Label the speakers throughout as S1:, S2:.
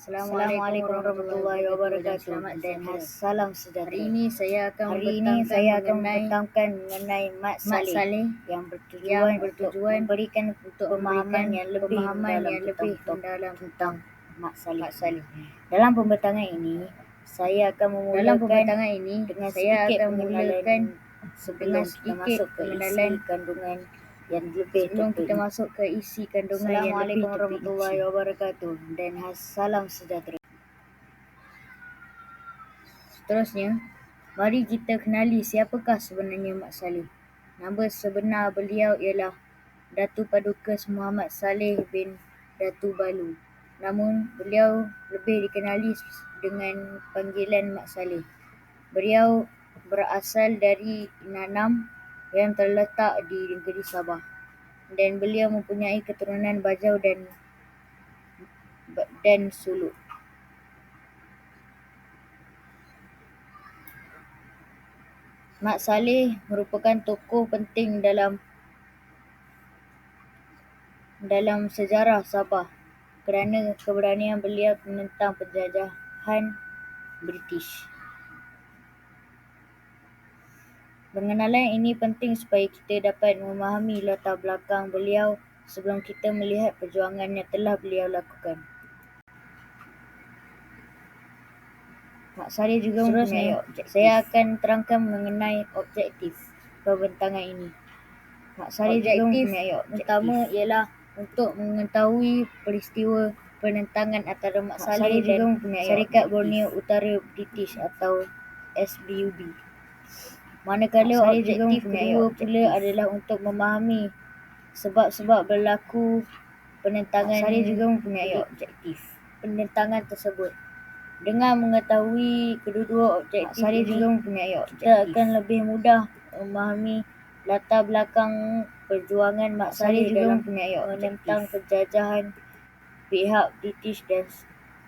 S1: Assalamualaikum warahmatullahi wabarakatuh dan salam sejahtera.
S2: Hari ini saya akan
S1: Hari ini saya akan membentangkan mengenai Mat
S2: Mat
S1: Saleh
S2: Saleh
S1: yang bertujuan,
S2: yang
S1: untuk
S2: bertujuan
S1: memberikan
S2: untuk
S1: pemahaman yang lebih
S2: pemahaman
S1: mendalam
S2: yang lebih
S1: tentang,
S2: mendalam
S1: tentang Mat Saleh.
S2: Mat Saleh.
S1: Dalam pembentangan ini, saya akan memulakan
S2: Dalam pembentangan ini
S1: dengan
S2: saya akan memulakan
S1: sebelum kita masuk ke isi kandungan yang
S2: sebelum kita masuk ke isi kandungan yang lebih
S1: Assalamualaikum warahmatullahi wabarakatuh dan salam sejahtera.
S2: Seterusnya, mari kita kenali siapakah sebenarnya Mat Saleh. Nama sebenar beliau ialah Datu Padukas Muhammad Saleh bin Datu Balu. Namun, beliau lebih dikenali dengan panggilan Mat Saleh. Beliau berasal dari Nanam yang terletak di negeri Sabah dan beliau mempunyai keturunan Bajau dan dan Suluk. Mat Saleh merupakan tokoh penting dalam dalam sejarah Sabah kerana keberanian beliau menentang penjajahan British. Pengenalan ini penting supaya kita dapat memahami latar belakang beliau sebelum kita melihat perjuangan yang telah beliau lakukan. Mak Saleh juga mempunyai objektif. Saya akan terangkan mengenai objektif pembentangan ini. Mak Saleh juga mempunyai objektif. Pertama ialah untuk mengetahui peristiwa penentangan antara Mak Saleh dan Syarikat Borneo Utara British atau SBUB. Manakala objektif kedua pula adalah untuk memahami sebab-sebab berlaku penentangan Saleh juga mempunyai objektif penentangan tersebut. Dengan mengetahui kedua-dua objektif Saleh juga mempunyai objektif. Kita akan lebih mudah memahami latar belakang perjuangan Mak Saleh dalam menentang penjajahan pihak British dan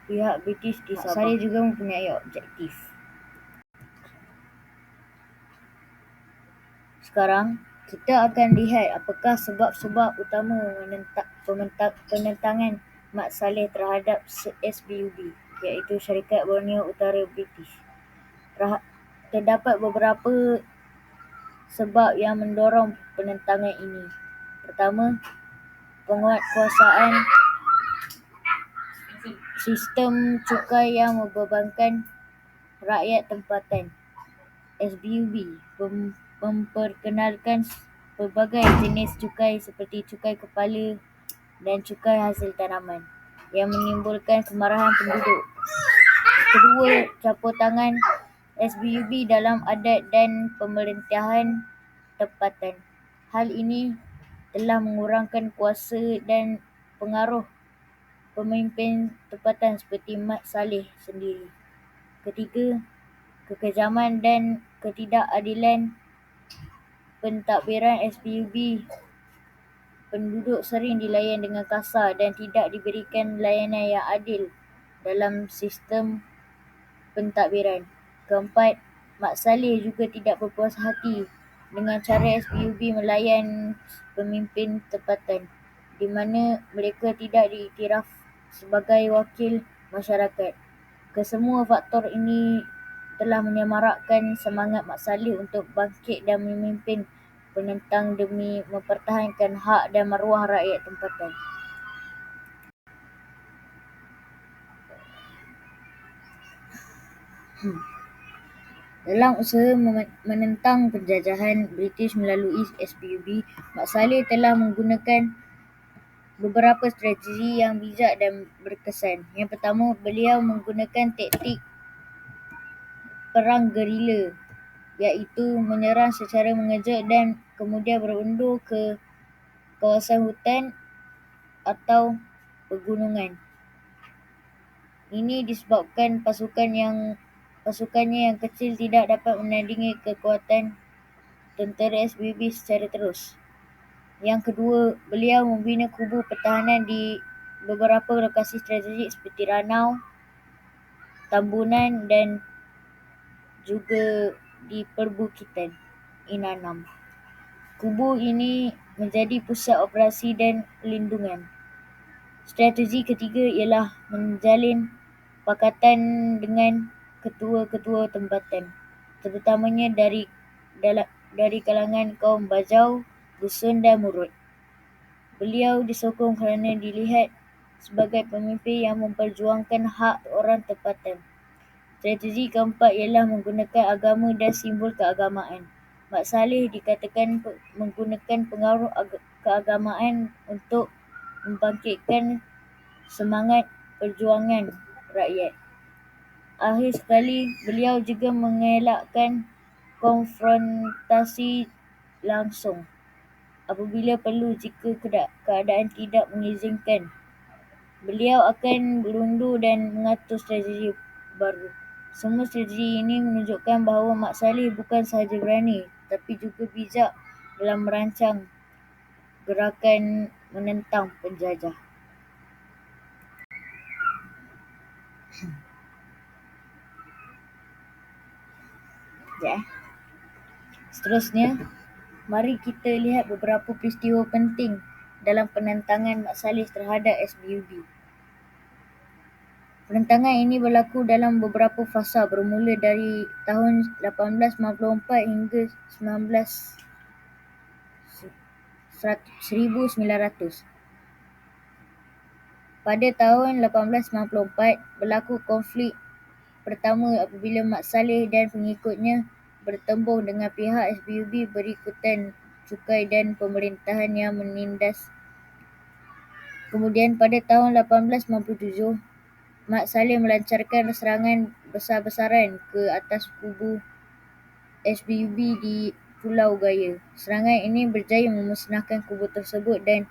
S2: pihak British di Sabah. Mak Saleh juga mempunyai objektif. Sekarang kita akan lihat apakah sebab-sebab utama menentang, penentangan Mat Saleh terhadap SBUB iaitu Syarikat Borneo Utara British. Terdapat beberapa sebab yang mendorong penentangan ini. Pertama, penguatkuasaan sistem cukai yang membebankan rakyat tempatan. SBUB memperkenalkan pelbagai jenis cukai seperti cukai kepala dan cukai hasil tanaman yang menimbulkan kemarahan penduduk. Kedua, campur tangan SBUB dalam adat dan pemerintahan tempatan. Hal ini telah mengurangkan kuasa dan pengaruh pemimpin tempatan seperti Mat Saleh sendiri. Ketiga, kekejaman dan ketidakadilan pentadbiran SBUB penduduk sering dilayan dengan kasar dan tidak diberikan layanan yang adil dalam sistem pentadbiran. Keempat, Mak Saleh juga tidak berpuas hati dengan cara SBUB melayan pemimpin tempatan di mana mereka tidak diiktiraf sebagai wakil masyarakat. Kesemua faktor ini telah menyemarakkan semangat Mak Saleh untuk bangkit dan memimpin penentang demi mempertahankan hak dan maruah rakyat tempatan. Dalam usaha menentang penjajahan British melalui SBUB, Mak Saleh telah menggunakan beberapa strategi yang bijak dan berkesan. Yang pertama, beliau menggunakan taktik perang gerila iaitu menyerang secara mengejut dan kemudian berundur ke kawasan hutan atau pegunungan. Ini disebabkan pasukan yang pasukannya yang kecil tidak dapat menandingi kekuatan tentera SBB secara terus. Yang kedua, beliau membina kubu pertahanan di beberapa lokasi strategik seperti Ranau, Tambunan dan juga di perbukitan Inanam. Kubu ini menjadi pusat operasi dan pelindungan. Strategi ketiga ialah menjalin kesepakatan dengan ketua-ketua tempatan, terutamanya dari dari kalangan kaum Bajau, Dusun dan Murut. Beliau disokong kerana dilihat sebagai pemimpin yang memperjuangkan hak orang tempatan. Strategi keempat ialah menggunakan agama dan simbol keagamaan. Mat Salleh dikatakan menggunakan pengaruh keagamaan untuk membangkitkan semangat perjuangan rakyat. Akhir sekali, beliau juga mengelakkan konfrontasi langsung apabila perlu jika keadaan tidak mengizinkan. Beliau akan berundur dan mengatur strategi baru. Semua strategi ini menunjukkan bahawa Mat Salleh bukan sahaja berani tapi juga bijak dalam merancang gerakan menentang penjajah. Sekejap eh. Seterusnya, mari kita lihat beberapa peristiwa penting dalam penentangan Mat Salleh terhadap SBUB. Penentangan ini berlaku dalam beberapa fasa bermula dari tahun 1894 hingga 19 1900. Pada tahun 1894 berlaku konflik pertama apabila Mat Salleh dan pengikutnya bertembung dengan pihak SBUB berikutan cukai dan pemerintahan yang menindas. Kemudian pada tahun 1897 Mat Salleh melancarkan serangan besar-besaran ke atas kubu SBUB di Pulau Gaya. Serangan ini berjaya memusnahkan kubu tersebut dan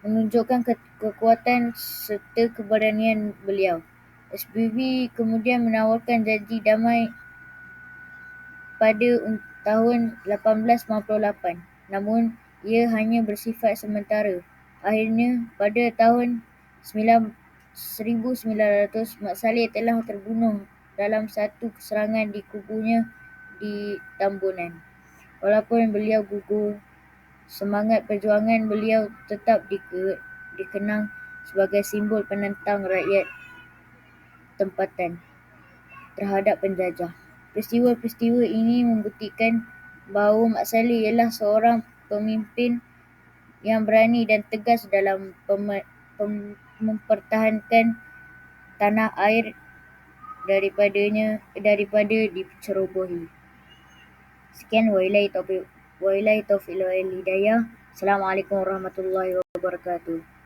S2: menunjukkan ke- kekuatan serta keberanian beliau. SBUB kemudian menawarkan janji damai pada tahun 1898 namun ia hanya bersifat sementara. Akhirnya pada tahun 1900 Mat Salleh telah terbunuh dalam satu serangan di kubunya di Tambunan. Walaupun beliau gugur, semangat perjuangan beliau tetap dike, dikenang sebagai simbol penentang rakyat tempatan terhadap penjajah. Peristiwa-peristiwa ini membuktikan bahawa Mat Salleh ialah seorang pemimpin yang berani dan tegas dalam pem- pem- mempertahankan tanah air daripadanya daripada dicerobohi. Sekian wabillahi taufiq wabillahi taufiq wal hidayah. Assalamualaikum warahmatullahi wabarakatuh.